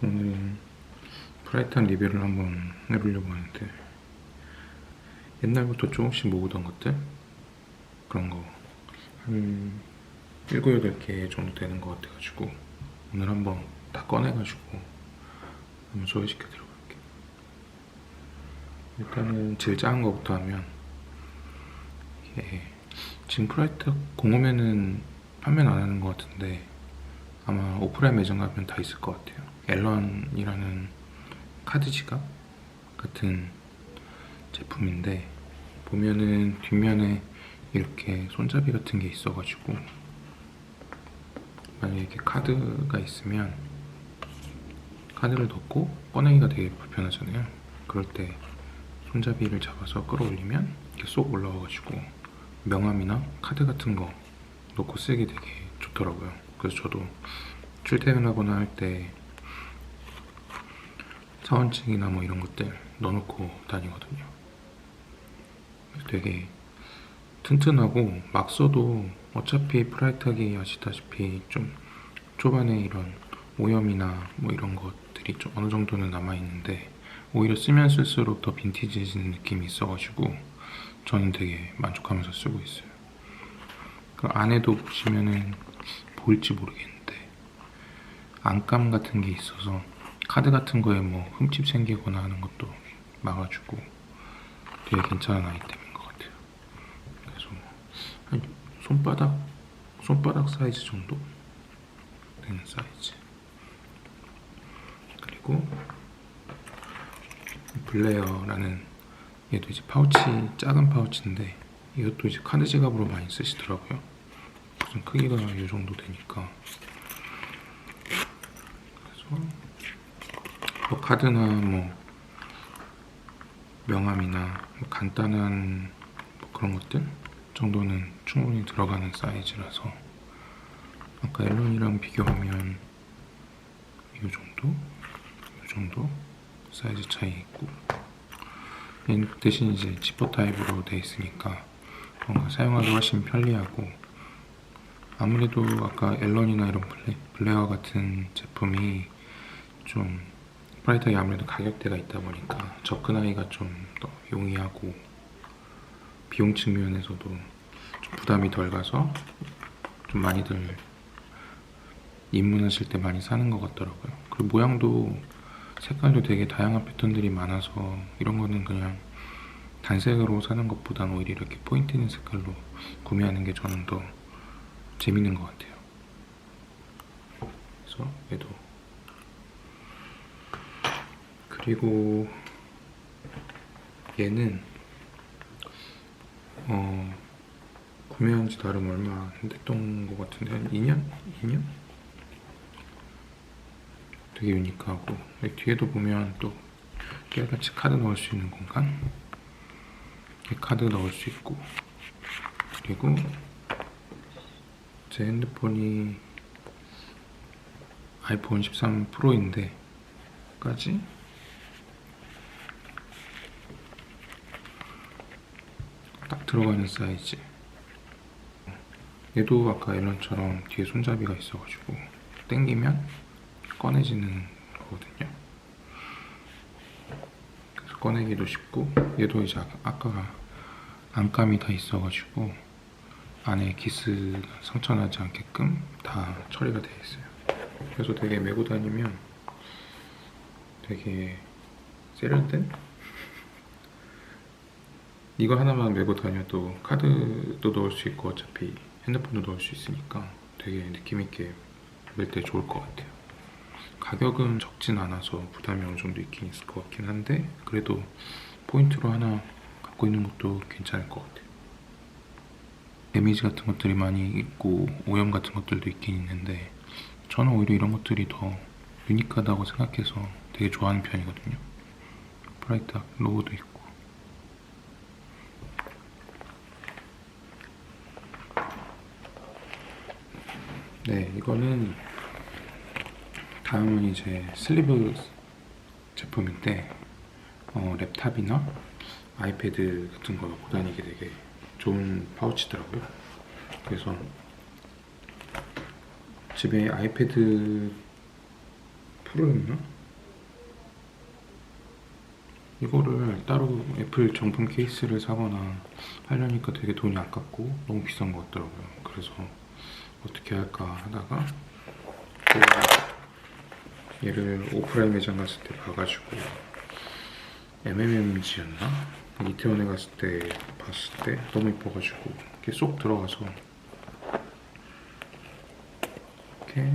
오늘은 프라이탄 리뷰를 한번 해보려고 하는데 옛날부터 조금씩 모으던 것들? 그런 거 한 7, 8개 정도 되는 것 같아가지고 오늘 한번 다 꺼내가지고 한번 소개시켜 드려볼게요. 일단은 제일 작은 거부터 하면 이게 지금 프라이트 공홈에는 판매는 안 하는 것 같은데 아마 오프라인 매장 가면 다 있을 것 같아요. 앨런이라는 카드 지갑 같은 제품인데 보면은 뒷면에 이렇게 손잡이 같은 게 있어가지고 만약에 이렇게 카드가 있으면 카드를 넣고 꺼내기가 되게 불편하잖아요. 그럴 때 손잡이를 잡아서 끌어올리면 이렇게 쏙 올라와가지고 명함이나 카드 같은 거 넣고 쓰기 되게 좋더라고요. 그래서 저도 출퇴근하거나 할때 차원증이나 뭐 이런 것들 넣어놓고 다니거든요. 되게 튼튼하고 막 써도 어차피 프라이트하기 아시다시피 좀 초반에 이런 오염이나 뭐 이런 것들이 좀 어느 정도는 남아있는데 오히려 쓰면 쓸수록 더 빈티지해지는 느낌이 있어가지고 저는 되게 만족하면서 쓰고 있어요. 그 안에도 보시면은 보일지 모르겠는데 안감 같은 게 있어서 카드 같은 거에 뭐 흠집 생기거나 하는 것도 막아주고 되게 괜찮은 아이템인 것 같아요. 그래서 한 손바닥 손바닥 사이즈 정도 되는 사이즈. 그리고 블레어라는 얘도 이제 파우치 작은 파우치인데 이것도 이제 카드 지갑으로 많이 쓰시더라고요. 무슨 크기가 이 정도 되니까. 그래서 뭐 카드나 뭐 명함이나 뭐 간단한 뭐 그런 것들 정도는 충분히 들어가는 사이즈라서 아까 앨런이랑 비교하면 이 정도, 이 정도 사이즈 차이 있고. 얘 대신 이제 지퍼 타입으로 돼 있으니까 뭔가 사용하기 훨씬 편리하고 아무래도 아까 앨런이나 이런 블레, 블레어 같은 제품이 좀 프라이트하게 아무래도 가격대가 있다 보니까 접근하기가 좀 더 용이하고 비용 측면에서도 좀 부담이 덜 가서 좀 많이들 입문하실 때 많이 사는 것 같더라고요. 그리고 모양도 색깔도 되게 다양한 패턴들이 많아서 이런 거는 그냥 단색으로 사는 것보다는 오히려 이렇게 포인트 있는 색깔로 구매하는 게 저는 더 재밌는 것 같아요. 그래서 얘도 그리고 얘는 어 구매한 지 나름 얼마 안 됐던 것 같은데 한 2년? 2년? 되게 유니크하고 뒤에도 보면 또 깨알같이 카드 넣을 수 있는 공간 이렇게 카드 넣을 수 있고 그리고 제 핸드폰이 아이폰 13 프로인데 까지? 딱 들어가는 사이즈. 얘도 아까 앨런처럼 뒤에 손잡이가 있어가지고 당기면 꺼내지는 거거든요. 그래서 꺼내기도 쉽고 얘도 이제 아까 안감이 다 있어가지고 안에 기스 상처나지 않게끔 다 처리가 되어 있어요. 그래서 되게 메고 다니면 되게 세련된? 이거 하나만 메고 다녀도 카드도 넣을 수 있고 어차피 핸드폰도 넣을 수 있으니까 되게 느낌 있게 멜 때 좋을 것 같아요. 가격은 적진 않아서 부담이 어느 정도 있긴 있을 것 같긴 한데 그래도 포인트로 하나 갖고 있는 것도 괜찮을 것 같아요. 데미지 같은 것들이 많이 있고 오염 같은 것들도 있긴 있는데 저는 오히려 이런 것들이 더 유니크하다고 생각해서 되게 좋아하는 편이거든요. 브라이트 로고도 있고 네 이거는 다음은 이제 슬리브 제품인데 어, 랩탑이나 아이패드 같은 거 갖고 다니기 되게 좋은 파우치더라고요. 그래서 집에 아이패드 프로였나? 이거를 따로 애플 정품 케이스를 사거나 하려니까 되게 돈이 아깝고 너무 비싼 것 같더라고요. 그래서 어떻게 할까 하다가 또 얘를 오프라인 매장 갔을 때 봐가지고 MMMG였나? 이태원에 갔을 때 봤을 때 너무 이뻐가지고 이렇게 쏙 들어가서 이렇게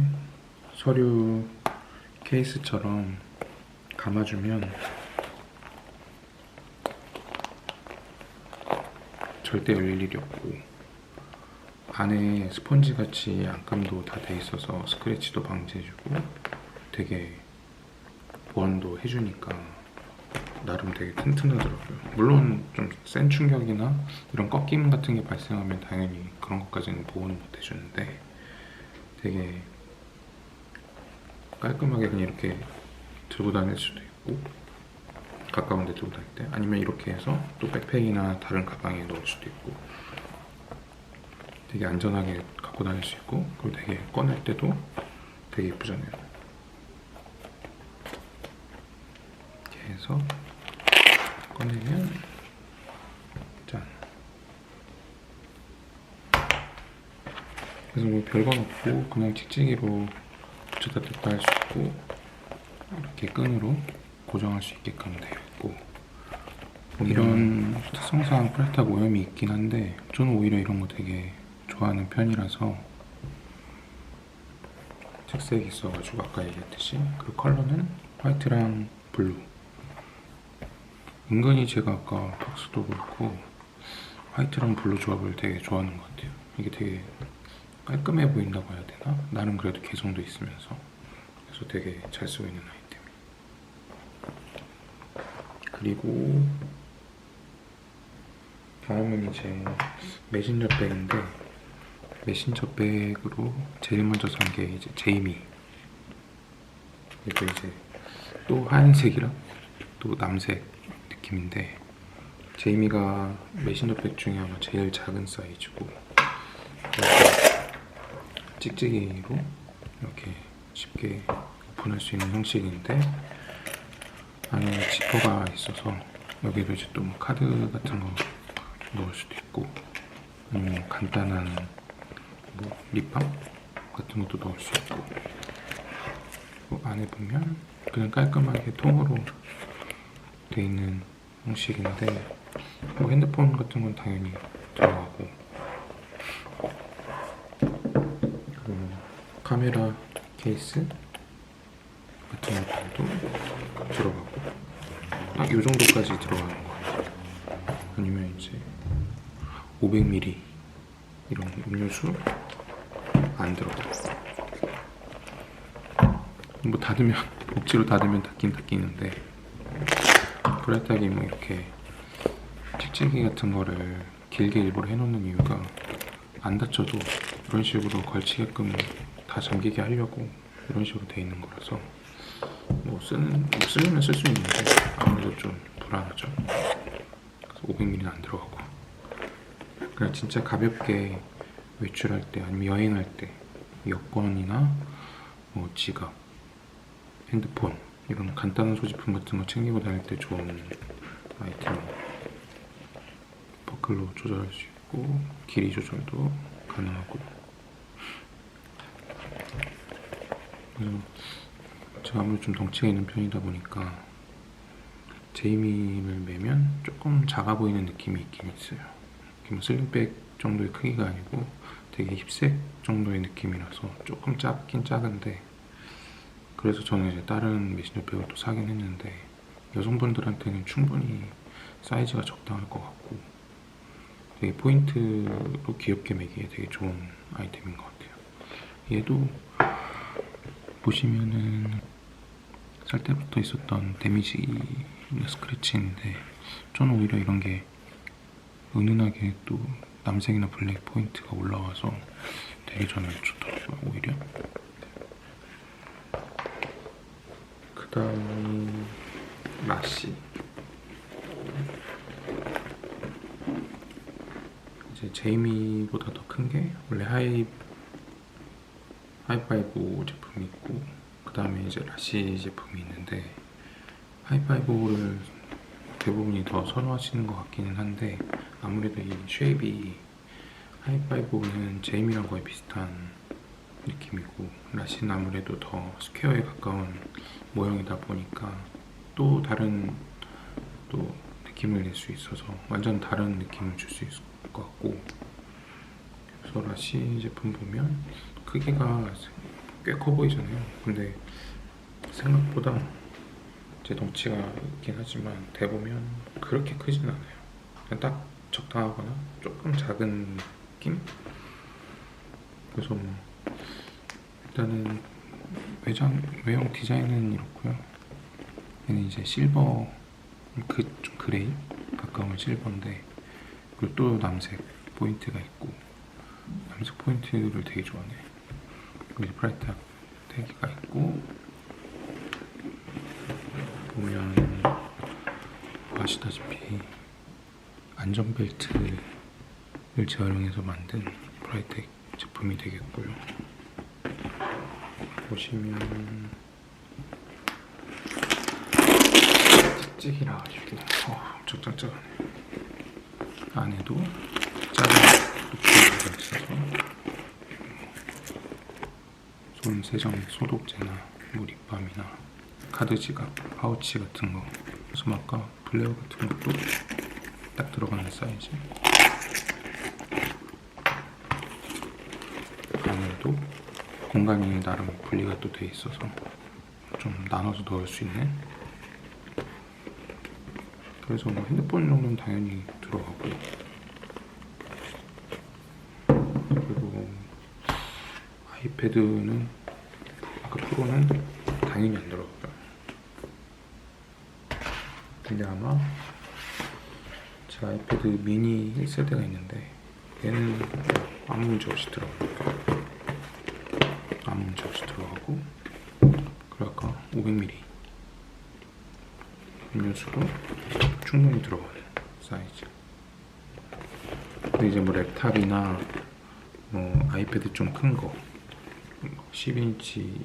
서류 케이스처럼 감아주면 절대 열릴 일이 없고 안에 스펀지 같이 안감도 다 돼 있어서 스크래치도 방지해주고 되게 보완도 해주니까 나름 되게 튼튼하더라고요. 물론 좀 센 충격이나 이런 꺾임 같은 게 발생하면 당연히 그런 것까지는 보호는 못 해주는데 되게 깔끔하게 그냥 이렇게 들고 다닐 수도 있고 가까운 데 들고 다닐 때 아니면 이렇게 해서 또 백팩이나 다른 가방에 넣을 수도 있고 되게 안전하게 갖고 다닐 수 있고 그리고 되게 꺼낼 때도 되게 예쁘잖아요 이렇게 해서 꺼내면 짠 그래서 뭐 별건 없고 그냥 찍찍이로 붙였다 뺐다 할 수 있고 이렇게 끈으로 고정할 수 있게끔 되어 있고. 뭐 이런 특성상 프레탁 오염이 있긴 한데 저는 오히려 이런 거 되게 좋아하는 편이라서 색색이 있어가지고 아까 얘기했듯이 그리고 컬러는 화이트랑 블루 은근히 제가 아까 박스도 그렇고 화이트랑 블루 조합을 되게 좋아하는 것 같아요. 이게 되게 깔끔해 보인다고 해야 되나? 나는 그래도 개성도 있으면서. 그래서 되게 잘 쓰고 있는 아이템 그리고 다음은 이제 메신저 백인데 메신저 백으로 제일 먼저 산 게 이제 제이미. 이거 이제 또 하얀색이랑 또 남색 느낌인데 제이미가 메신저 백 중에 아마 제일 작은 사이즈고 찍찍이로 이렇게 쉽게 오픈할 수 있는 형식인데 안에 지퍼가 있어서 여기도 이제 또뭐 카드 같은 거 넣을 수도 있고 아니면 뭐 간단한 뭐 립밤 같은 것도 넣을 수 있고 그 안에 보면 그냥 깔끔하게 통으로 돼 있는 형식인데 뭐 핸드폰 같은 건 당연히 들어가고 그리고 카메라 케이스 같은 것들도 들어가고 딱 이 정도까지 들어가는 것 같아요. 아니면 이제 500ml 이런 음료수 안 들어가. 뭐 닫으면 억지로 닫으면 닫긴 닫히는데 브라이트하게 뭐 이렇게 찍찍이 같은 거를 길게 일부러 해놓는 이유가 안 닫혀도 이런 식으로 걸치게끔 다 잠기게 하려고 이런 식으로 돼 있는 거라서 뭐 쓰는 뭐 쓰려면 쓸 수 있는데 아무래도 좀 불안하죠. 그래서 500ml는 안 들어가고 그냥 진짜 가볍게 외출할 때 아니면 여행할 때 여권이나 뭐 지갑, 핸드폰 이런 간단한 소지품 같은 거 챙기고 다닐 때 좋은 아이템. 버클로 조절할 수 있고 길이 조절도 가능하고. 그래서 제가 아무래도 좀 덩치가 있는 편이다 보니까 제이미를 매면 조금 작아 보이는 느낌이 있긴 있어요. 이렇게 뭐 슬림백 정도의 크기가 아니고 되게 힙색 정도의 느낌이라서 조금 작긴 작은데 그래서 저는 이제 다른 메신저 백을 또 사긴 했는데 여성분들한테는 충분히 사이즈가 적당할 것 같고 되게 포인트로 귀엽게 매기에 되게 좋은 아이템인 것 같아요. 얘도 보시면은 살 때부터 있었던 데미지 스크래치인데 저는 오히려 이런 게 은은하게 또 남색이나 블랙 포인트가 올라와서 되게 저는 좋더라고요 오히려 그 다음이? 라시 이제 제이미보다 더 큰 게 원래 하이 하이파이브 제품이 있고 그 다음에 이제 라시 제품이 있는데 하이파이브를 대부분이 더 선호하시는 것 같기는 한데 아무래도 이 쉐입이 하이파이브는 제임이랑 거의 비슷한 느낌이고 라시는 아무래도 더 스퀘어에 가까운 모형이다 보니까 또 다른 또 느낌을 낼 수 있어서 완전 다른 느낌을 줄 수 있을 것 같고. 그래서 라시 제품 보면 크기가 꽤 커 보이잖아요. 근데 생각보다 제 덩치가 있긴 하지만 대보면 그렇게 크진 않아요. 그냥 딱 적당하거나 조금 작은 느낌? 그래서 뭐 일단은 외장 외형 디자인은 이렇고요. 얘는 이제 실버 그 좀 그레이 가까운 실버인데 그리고 또 남색 포인트가 있고 남색 포인트를 되게 좋아해. 그리고 이제 프라이트 태기가 있고 보면 아시다시피 안전벨트를 재활용해서 만든 브라이텍 제품이 되겠고요. 보시면 찍찍이라 가지고 어, 엄청 짱짱하네. 안에도 작은 노트가 있어서 손 세정 소독제나 물입밤이나 카드 지갑, 파우치 같은 거, 수막과 블레어 같은 것도 딱 들어가는 사이즈. 안에도 공간이 나름 분리가 또 돼 있어서 좀 나눠서 넣을 수 있는. 그래서 뭐 핸드폰 정도는 당연히 들어가고요. 그리고 아이패드는 아까 프로는 당연히 안 들어가고요. 근데 아마 제 아이패드 미니 1세대가 있는데 얘는 아무 문제 없이 들어가요. 아 500ml 음료수도 충분히 들어가는 사이즈. 근데 이제 뭐 랩탑이나 뭐 아이패드 좀 큰 거, 12인치,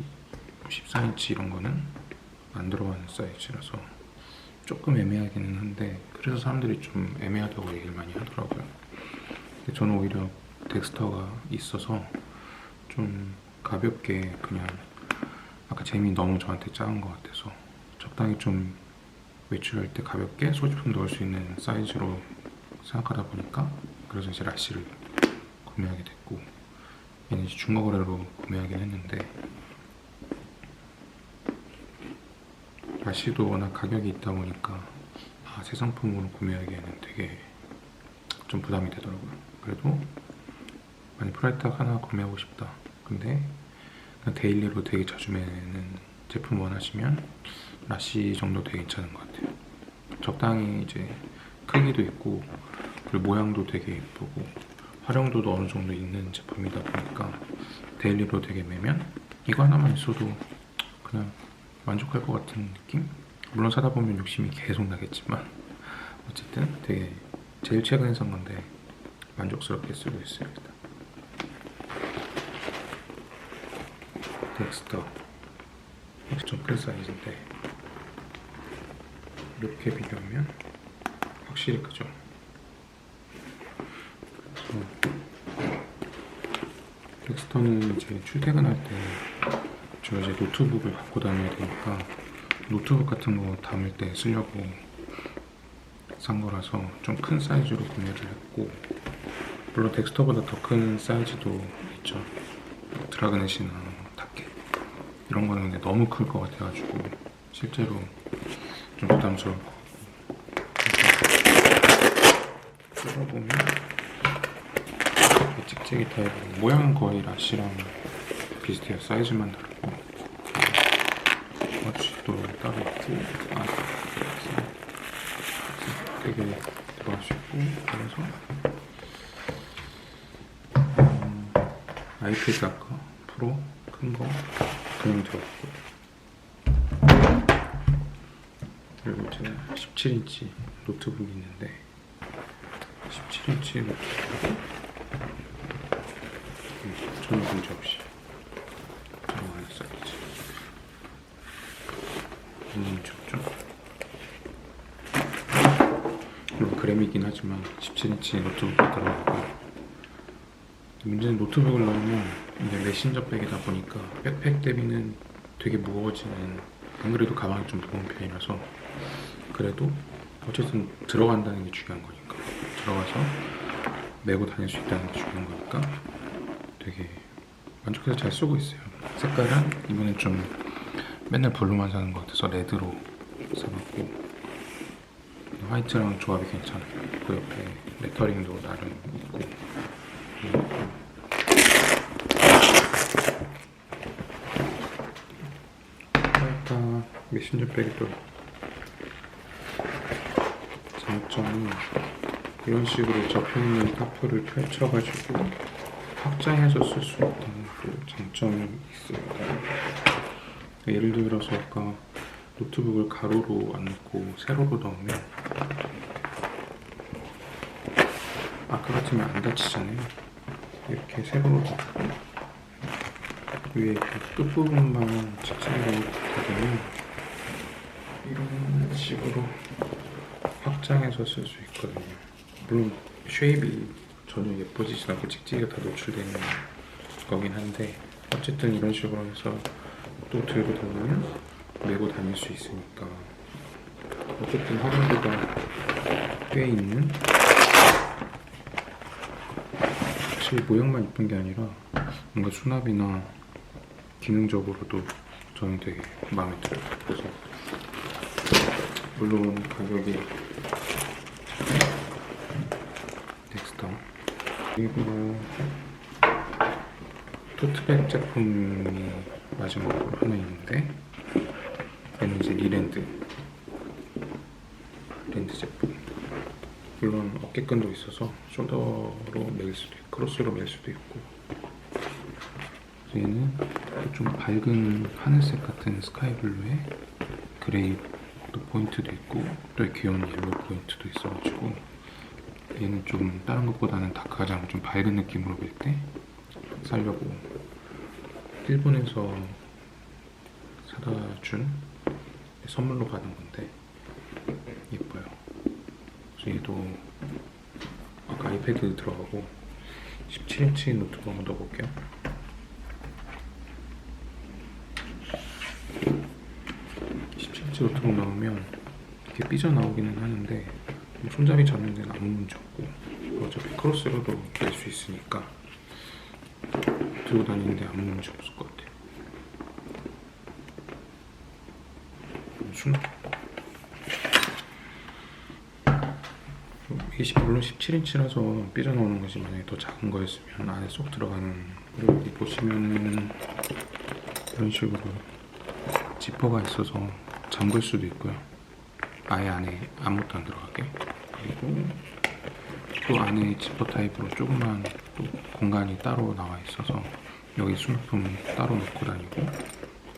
14인치 이런 거는 안 들어가는 사이즈라서 조금 애매하기는 한데 그래서 사람들이 좀 애매하다고 얘기를 많이 하더라고요. 근데 저는 오히려 덱스터가 있어서 좀 가볍게 그냥 아까 재미 너무 저한테 작은 것 같아서 적당히 좀 외출할 때 가볍게 소지품 넣을 수 있는 사이즈로 생각하다 보니까 그래서 이제 라시를 구매하게 됐고 얘는 이제 중고 거래로 구매하긴 했는데 라시도 워낙 가격이 있다 보니까 아, 새 상품으로 구매하기에는 되게 좀 부담이 되더라고요. 그래도 만약 프라이탁 하나 구매하고 싶다. 근데 데일리로 되게 자주 매는 제품 원하시면 라시 정도 되게 괜찮은 것 같아요. 적당히 이제 크기도 있고 그리고 모양도 되게 예쁘고 활용도도 어느 정도 있는 제품이다 보니까 데일리로 되게 매면 이거 하나만 있어도 그냥 만족할 것 같은 느낌? 물론 사다 보면 욕심이 계속 나겠지만 어쨌든 되게 제일 최근에 산 건데 만족스럽게 쓰고 일 단 덱스터 좀 큰 사이즈인데 이렇게 비교하면 확실히 크죠. 그래서 덱스터는 이제 출퇴근할 때 저 이제 노트북을 갖고 다녀야 되니까 노트북 같은 거 담을 때 쓰려고 산 거라서 좀 큰 사이즈로 구매를 했고 물론 덱스터보다 더 큰 사이즈도 있죠. 드라그넷이나 이런 거는 너무 클 것 같아가지고 실제로 좀 부담스러울 것 같고 뜯어보면 찍찍이 타입 모양은 거의 라시랑 비슷해요. 사이즈만 다르고. 워치도 따로 있고 아 되게 들어갈 수 있고 그래서 음, 아이패드 아까 프로 큰 거 그림 들어갔고 그리고 제가 17인치 노트북이 있는데 17인치 노트북이 전혀 문제 없이 정말 써있지. 문제 없죠 그램이긴 하지만 17인치 노트북이 들어가고 문제는 노트북을 넣으면 이제 메신저 백이다 보니까 백팩 대비는 되게 무거워지는 안 그래도 가방이 좀 무거운 편이라서 그래도 어쨌든 들어간다는 게 중요한 거니까 들어가서 메고 다닐 수 있다는 게 중요한 거니까 되게 만족해서 잘 쓰고 있어요. 색깔은 이번엔 좀 맨날 블루만 사는 것 같아서 레드로 사봤고 화이트랑 조합이 괜찮아요. 그 옆에 레터링도 나름 있고 메신저 백이 또 장점이 이런 식으로 접혀있는 타표를 펼쳐가지고 확장해서 쓸 수 있다는 그 장점이 있어요. 예를 들어서 아까 노트북을 가로로 안 넣고 세로로 넣으면 아까 같으면 안 다치잖아요. 이렇게 세로로 넣고 위에 그 끝부분만 직선으로 닫으면 이런 식으로 확장해서 쓸 수 있거든요. 물론 쉐입이 전혀 예뻐지진 않고 찍찍이가 다 노출되는 거긴 한데 어쨌든 이런 식으로 해서 또 들고 다니면 메고 다닐 수 있으니까 어쨌든 활용도가 꽤 있는 확실히 모양만 이쁜 게 아니라 뭔가 수납이나 기능적으로도 저는 되게 마음에 들어요 그래서 물론 가격이 넥스터 그리고 토트백 제품이 마지막으로 하나 있는데 얘는 이제 리랜드 랜드 제품. 물론 어깨끈도 있어서 숄더로 멜 수도 있고 크로스로 멜 수도 있고. 얘는 좀 밝은 하늘색 같은 스카이블루에 그레이 또 포인트도 있고 또 귀여운 옐로우 포인트도 있어가지고 얘는 좀 다른 것보다는 다크하지 좀 밝은 느낌으로 볼때 살려고 일본에서 사다 준 선물로 받은 건데 예뻐요. 그래서 얘도 아까 아이패드 들어가고 17인치 노트북 한번 넣어볼게요. (17인치) 노트북 넣으면 이렇게 삐져나오기는 하는데 손잡이 잡는 데는 아무 문제 없고 어차피 크로스로도 낼 수 있으니까 들고 다니는데 아무 문제 없을 것 같아요. 순 이게 시- 물론 17인치라서 삐져나오는 것이 만약에 더 작은 거였으면 안에 쏙 들어가는 그리고 여기 보시면은 이런 식으로 지퍼가 있어서 잠글 수도 있고요. 아예 안에 아무것도 안 들어가게. 그리고 또 안에 지퍼 타입으로 조그만 또 공간이 따로 나와 있어서 여기 수납품 따로 넣고 다니고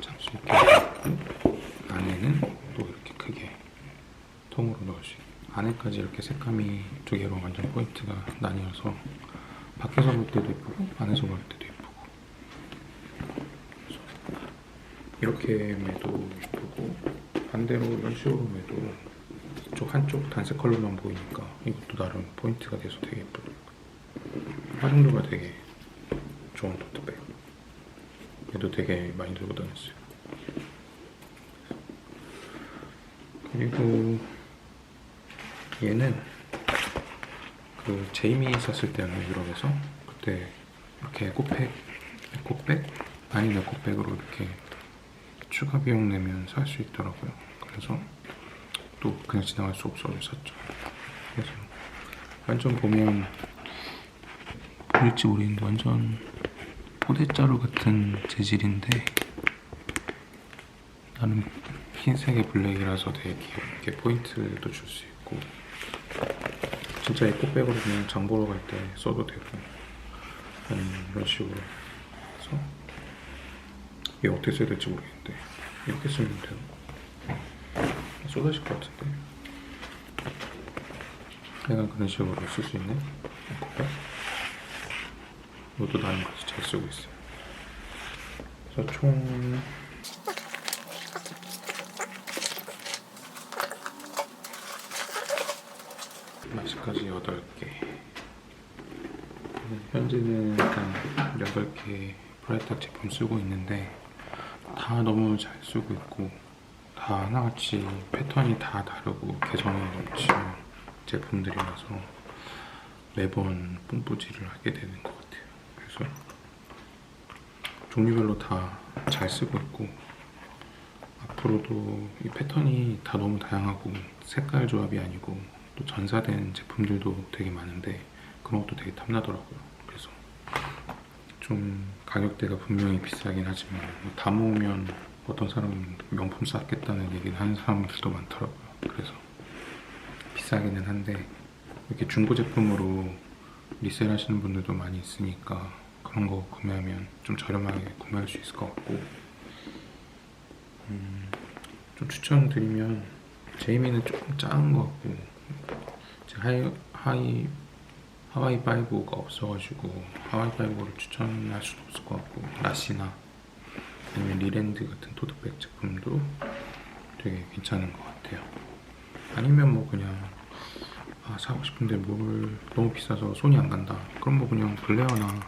잘수 있게 있고 안에는 또 이렇게 크게 통으로 넣을 수 있고 안에까지 이렇게 색감이 두 개로 완전 포인트가 나뉘어서 밖에서 볼 때도 예쁘고 안에서 볼 때도 예쁘고. 이렇게 매도 예쁘고 반대로 이런 식으로 매도 이쪽 한쪽 단색 컬러만 보이니까 이것도 나름 포인트가 돼서 되게 예쁘더라고요 활용도가 되게 좋은 토트백. 얘도 되게 많이 들고 다녔어요. 그리고 얘는 그 제이미 있었을 때였나 유럽에서 그때 이렇게 에코백 에코백? 아닌 에코백으로 이렇게 추가 비용 내면 살 수 있더라고요. 그래서 또 그냥 지나갈 수 없어서 샀죠. 그래서 완전 보면 보일지 모르겠는데 완전 포대자루 같은 재질인데 나는 흰색의 블랙이라서 되게 귀엽게 포인트도 줄 수 있고 진짜 에코백으로 그냥 장 보러 갈 때 써도 되고 음, 이런 식으로 해서 이게 어떻게 써야 될지 모르겠는데 이렇게 쓰면 돼요 쏟아질 것 같은데. 약간 그런 식으로 쓸 수 있네. 이것도 나름 같이 잘 쓰고 있어요. 그래서 총 마스까지 8개. 현재는 일단 8개 프라이탁 제품 쓰고 있는데 다 너무 잘 쓰고 있고 다 하나같이 패턴이 다 다르고 개성이 넘치는 제품들이라서 매번 뽐뿌질을 하게 되는 것 같아요. 그래서 종류별로 다 잘 쓰고 있고 앞으로도 이 패턴이 다 너무 다양하고 색깔 조합이 아니고 또 전사된 제품들도 되게 많은데 그런 것도 되게 탐나더라고요. 그래서 좀 가격대가 분명히 비싸긴 하지만 뭐다 모으면 어떤 사람은 명품 샀겠다는 얘기를 하는 사람들도 많더라고요. 그래서 비싸기는 한데 이렇게 중고 제품으로 리셀하시는 분들도 많이 있으니까 그런 거 구매하면 좀 저렴하게 구매할 수 있을 것 같고 음, 좀 추천드리면 제이미는 조금 작은 것 같고 제 하이, 하이 하와이 파이브가 없어가지고 하와이 파이브를 추천할 수는 없을 것 같고 라시나 아니면 리랜드 같은 토트백 제품도 되게 괜찮은 것 같아요. 아니면 뭐 그냥 아 사고 싶은데 뭘 너무 비싸서 손이 안 간다. 그럼 뭐 그냥 블레어나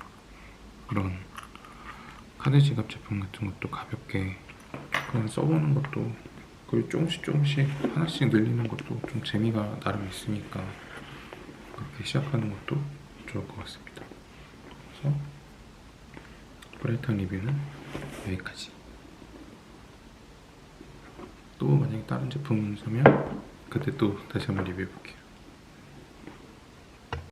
그런 카드 지갑 제품 같은 것도 가볍게 그냥 써보는 것도 그리고 조금씩 조금씩 하나씩 늘리는 것도 좀 재미가 나름 있으니까 그렇게 시작하는 것도 좋을 것 같습니다. 그래서 브라이턴 리뷰는 여기까지. 또 만약에 다른 제품 사면 그때 또 다시 한번 리뷰해 볼게요.